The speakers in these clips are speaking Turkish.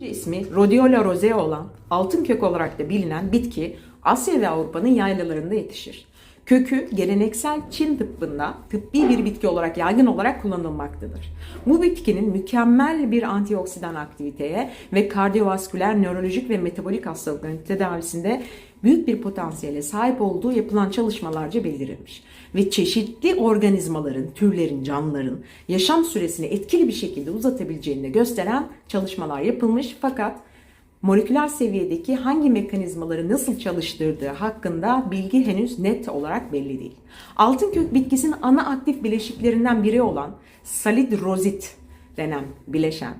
İsmi Rhodiola rosea olan altın kök olarak da bilinen bitki Asya ve Avrupa'nın yaylalarında yetişir. Kökü geleneksel Çin tıbbında tıbbi bir bitki olarak yaygın olarak kullanılmaktadır. Bu bitkinin mükemmel bir antioksidan aktiviteye ve kardiyovasküler, nörolojik ve metabolik hastalıkların tedavisinde büyük bir potansiyele sahip olduğu yapılan çalışmalarca bildirilmiş. Ve çeşitli organizmaların, türlerin, canlıların yaşam süresini etkili bir şekilde uzatabileceğini gösteren çalışmalar yapılmış fakat moleküler seviyedeki hangi mekanizmaları nasıl çalıştırdığı hakkında bilgi henüz net olarak belli değil. Altın kök bitkisinin ana aktif bileşiklerinden biri olan salidrozit denen bileşen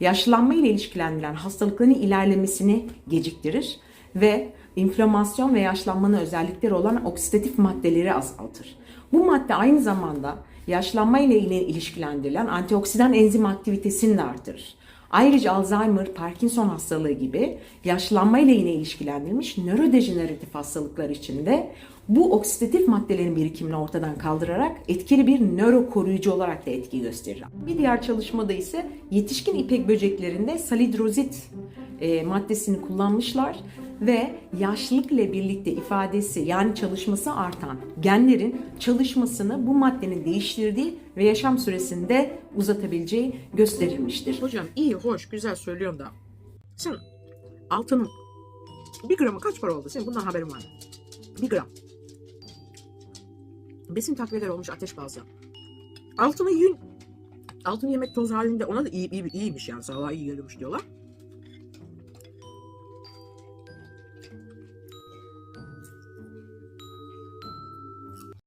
yaşlanma ile ilişkilendirilen hastalıkların ilerlemesini geciktirir ve inflamasyon ve yaşlanmanın özellikleri olan oksidatif maddeleri azaltır. Bu madde aynı zamanda yaşlanma ile ilişkilendirilen antioksidan enzim aktivitesini de artırır. Ayrıca Alzheimer, Parkinson hastalığı gibi yaşlanma ile yine ilişkilendirilmiş nörodejeneratif hastalıklar için de bu oksidatif maddelerin birikimini ortadan kaldırarak etkili bir nöro koruyucu olarak da etki gösterir. Bir diğer çalışmada ise yetişkin ipek böceklerinde salidrozit e, maddesini kullanmışlar ve yaşlılık ile birlikte ifadesi yani çalışması artan genlerin çalışmasını bu maddenin değiştirdiği ve yaşam süresini de uzatabileceği gösterilmiştir. Hocam iyi, hoş, güzel söylüyorsun da. Sen altının bir gramı kaç para oldu? Senin bundan haberin var mı? Bir gram. Besin takviyeleri olmuş ateş bazlı. Altını yiyin. Altını yemek toz halinde ona da iyi, iyi, iyiymiş yani sağlığa iyi geliyormuş diyorlar.